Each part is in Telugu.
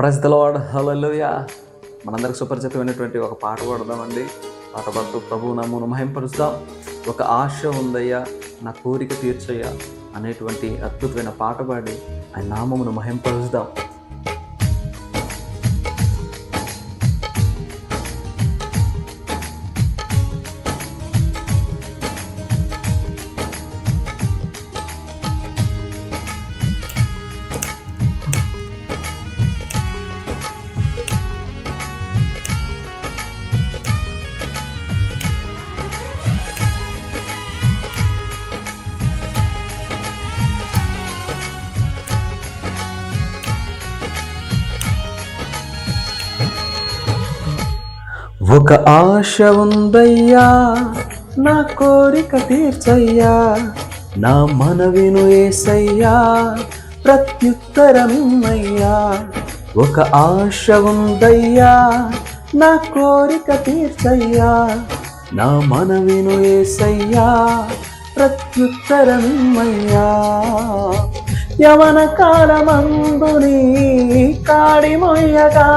ప్రజలవాడ హలోయా మనందరికి సుపరిచితమైనటువంటి ఒక పాట పాడదామండి. పాట పాడుతూ ప్రభు నమ్మును మహింపరుస్తాం. ఒక ఆశ ఉందయ్యా నా కోరిక తీర్చయ్యా అనేటువంటి అద్భుతమైన పాట పాడి ఆయన నామమును మహింపరుస్తాం. ఒక ఆశ ఉందయ్యా నా కోరిక తీర్చయ్యా నా మనవిను ఏసయ్యా ప్రత్యుత్తరమయ్యా ఒక ఆశ ఉందయ్యా నా కోరిక తీర్చయ్యా నా మనవిను ఏసయ్యా ప్రత్యుత్తరమయ్యా యవన కాలమందుని కాడి మొయ్యగా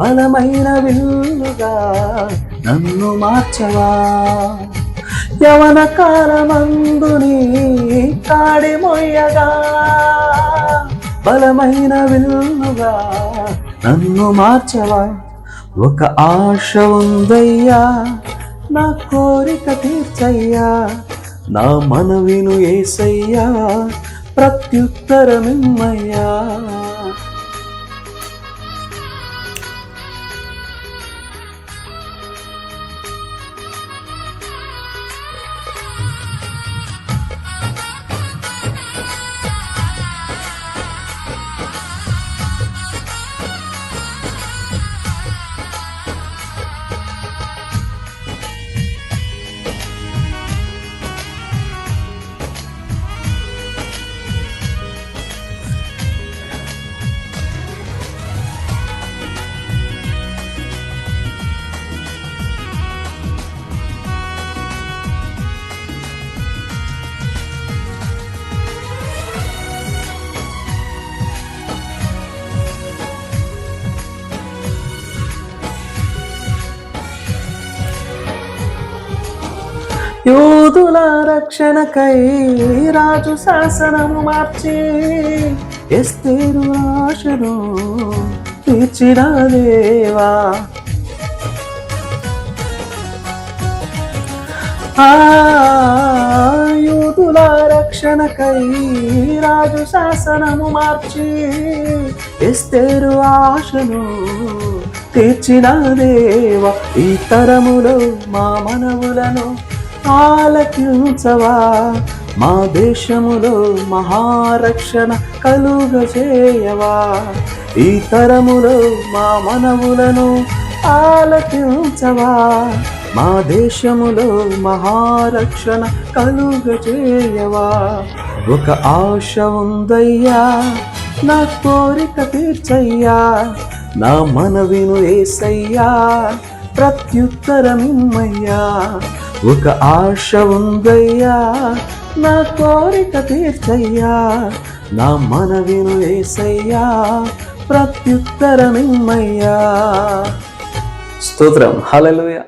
బలమైన విల్లుగా నన్ను మార్చవా? యవన కాలమందుని కాడి మొయ్యగా. బలమైన విల్లుగా నన్ను మార్చవా? ఒక ఆశ ఉందయ్యా నా కోరిక తీర్చయ్యా నా మనవిను ఏసయ్యా ప్రత్యుత్తరమిమ్మయ్యా. యూదుల రక్షణకై రాజు శాసనము మార్చి ఎస్తేరు ఆశను తీర్చిన దేవా. ఆ యూదుల రక్షణకై రాజు శాసనము మార్చి ఎస్తేరు ఆశను తీర్చిన దేవ. ఈ తరములో మా మనవులను ఆలకించవా మా దేశములో మహారక్షణ కలుగ చేయవా ఈ తరములో మా మనవులను ఆలకించవా? మా దేశములో మహారక్షణ కలుగ చేయవా ఒక ఆశ ఉందయ్యా నా కోరిక తీర్చయ్యా నా మనవిను ఏసయ్యా ప్రత్యుత్తరమిమ్మయ్యా. ఒక ఆశ ఉందయ్యా నా కోరిక తీర్చయ్యా నా మనవిను ఏసయ్యా ప్రత్యుత్తరమిమ్మయ్యా. స్తోత్రం. హలలుయా